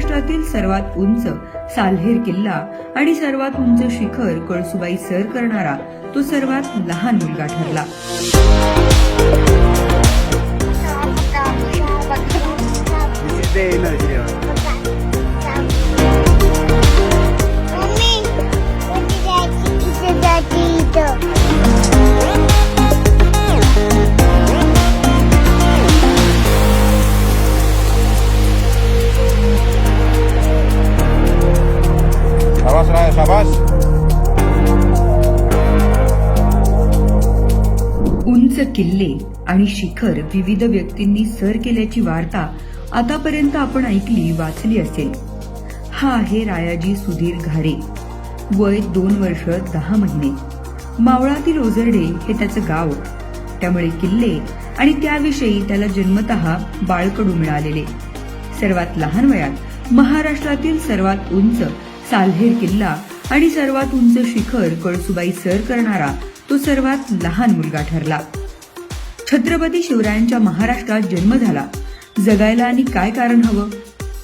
महाराष्ट्रातील सर्वात उंच साल्हेर किल्ला आणि सर्वात उंच शिखर कळसुबाई सर करणारा तो सर्वात लहान मुलगा ठरला. This उंच किल्ले आणि शिखर विविध व्यक्तींनी सर केल्याची वार्ता आतापर्यंत आपण ऐकली वाचली असेल. हा आहे रायाजी सुधीर घारे. वय दोन वर्ष दहा महिने. मावळातील ओझरडे हे त्याचं गाव. त्यामुळे किल्ले आणि त्याविषयी त्याला जन्मत बाळकडू मिळालेले. सर्वात लहान वयात महाराष्ट्रातील सर्वात उंच साल्हेर किल्ला आणि सर्वात उंच शिखर कळसुबाई सर करणारा तो सर्वात लहान मुलगा ठरला. छत्रपती शिवरायांच्या महाराष्ट्रात जन्म झाला. जगायला आणि काय कारण हवं?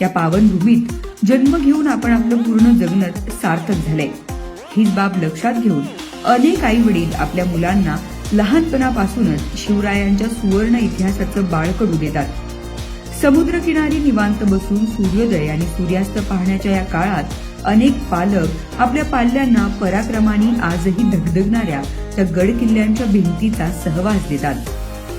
या पावनभूमीत जन्म घेऊन आपण आपलं पूर्ण जगणं सार्थक झालंय. हीच बाब लक्षात घेऊन अनेक आई वडील आपल्या मुलांना लहानपणापासूनच शिवरायांच्या सुवर्ण इतिहासाचं बाळकडू देतात. समुद्रकिनारी निवांत बसून सूर्योदय आणि सूर्यास्त पाहण्याच्या या काळात अनेक पालक आपल्या पाल्यांना पराक्रमाने आजही धगधगणाऱ्या त्या गड किल्ल्यांच्या भिंतीचा सहवास देतात.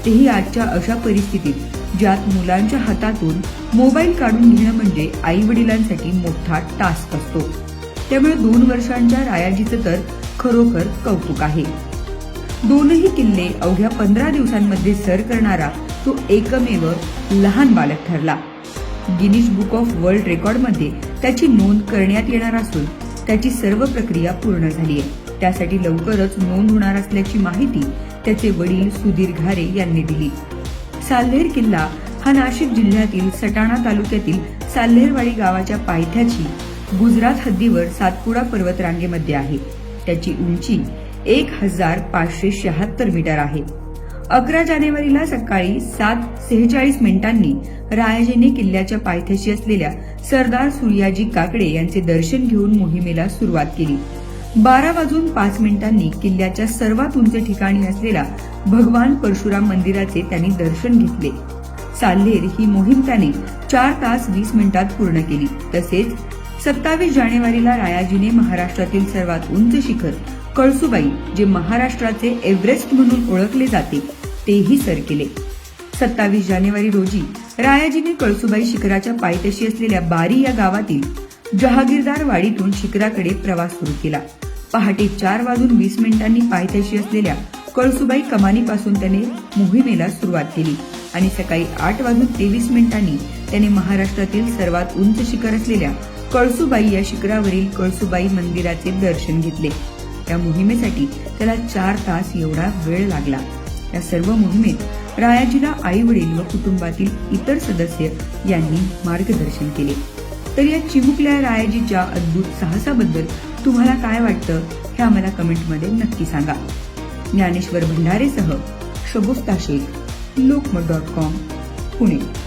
तेही आजच्या अशा परिस्थितीत ज्यात मुलांच्या हातातून मोबाईल काढून घेणं म्हणजे आई वडिलांसाठी मोठा टास्क असतो. त्यामुळे दोन वर्षांच्या रायाजीचं तर खरोखर कौतुक आहे. दोनही किल्ले अवघ्या पंधरा दिवसांमध्ये सर करणारा तो एकमेव लहान बालक ठरला. गिनीज बुक ऑफ वर्ल्ड रेकॉर्डमध्ये त्याची नोंद करण्यात येणार असून त्याची सर्व प्रक्रिया पूर्ण झाली आहे त्यासाठी लवकरच नोंद होणार असल्याची माहिती त्याचे वडील सुधीर घारे यांनी दिली. साल्हेर किल्ला हा नाशिक जिल्ह्यातील सटाणा तालुक्यातील साल्हेरवाडी गावाच्या पायथ्याची गुजरात हद्दीवर सातपुडा पर्वतरांगेमध्ये आहे. त्याची उंची एक हजार पाचशे शहात्तर मीटर आहे. अकरा जानेवारीला सकाळी सात सेहेचाळीस मिनिटांनी रायाजीने किल्ल्याच्या पायथ्याशी असलेल्या सरदार सूर्याजी काकडे यांचे दर्शन घेऊन मोहिमेला सुरुवात केली. बारा वाजून पाच मिनिटांनी किल्ल्याच्या सर्वात उंच ठिकाणी असलेल्या भगवान परशुराम मंदिराचे त्यांनी दर्शन घेतले. साल्हेर ही मोहीम त्याने चार तास वीस मिनिटात पूर्ण केली. तसेच सत्तावीस जानेवारीला रायाजीने महाराष्ट्रातील सर्वात उंच शिखर कळसुबाई जे महाराष्ट्राचे एव्हरेस्ट म्हणून ओळखले जाते तेही सर केले. सत्तावीस जानेवारी रोजी रायाजीने कळसुबाई शिखराच्या पायथ्याशी असलेल्या बारी या गावातील जहागीरदार वाडीतून शिखराकडे प्रवास सुरू केला. पहाटे चार वाजून वीस मिनिटांनी पायथ्याशी असलेल्या कळसुबाई कमानीपासून त्याने मोहिमेला सुरुवात केली. आणि सकाळी आठ वाजून तेवीस मिनिटांनी त्याने महाराष्ट्रातील सर्वात उंच शिखर असलेल्या कळसुबाई या शिखरावरील कळसुबाई मंदिराचे दर्शन घेतले. या मोहिमेसाठी त्याला चार तास एवढा वेळ लागला. या सर्व मोहिमेत रायाजीला आई वडील व कुटुंबातील इतर सदस्य यांनी मार्गदर्शन केले. तर या चिमुकल्या रायाजीच्या अद्भुत साहसाबद्दल तुम्हाला काय वाटतं हे आम्हाला कमेंटमध्ये नक्की सांगा. ज्ञानेश्वर भंडारेसह शगुफ्ता शेख लोकमत डॉट कॉम पुणे.